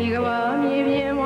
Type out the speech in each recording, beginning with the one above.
一个我明明。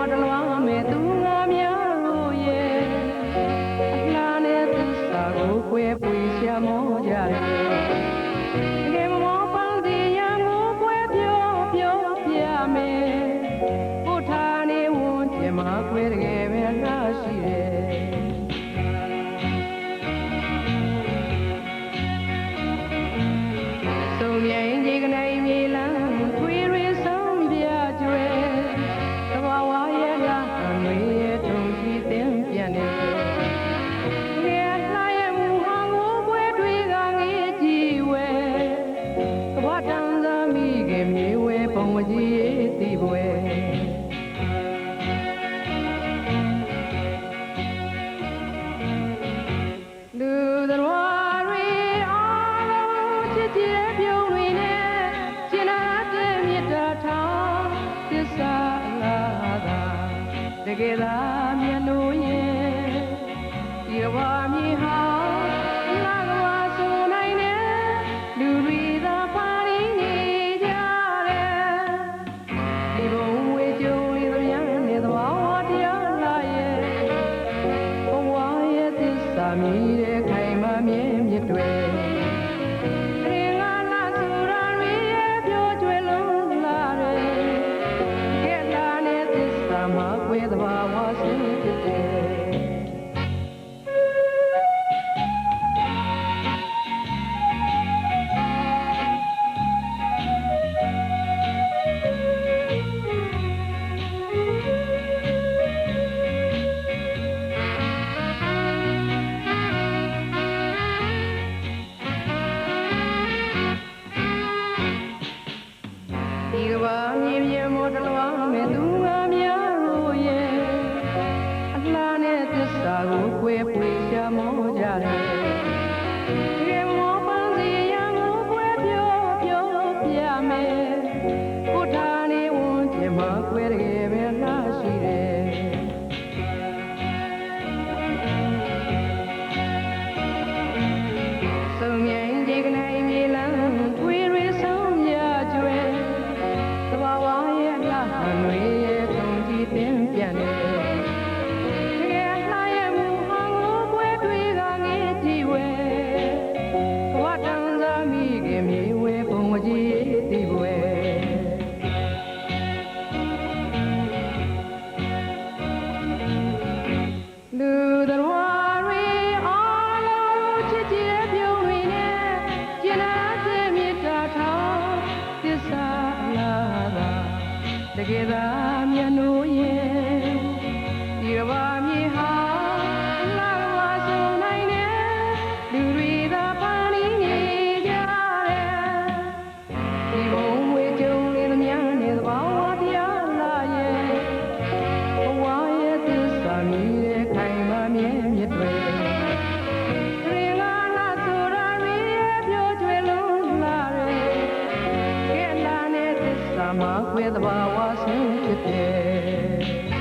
မြေဝဲပုံမကြီးတီပွဲလူတော်ရီအားလုံးချစ်ကြည်ပြုံးတွေနဲ့ကျင်နာတဲ့မြတ်တာထောင်သစ္စာလာတာတကယ်သာမြတ်လို့ရဲ့ဒီဝါမြေဟာ namazını kılın ချစ်ကြည်တဲ့ပြုံးဝင်နဲ့ကျင်နာတဲ့မေတ္တာထောင်သစ္စာအလားပါတကယ်သာမျက်နှိုးရဲ့ drunk with what I was in today.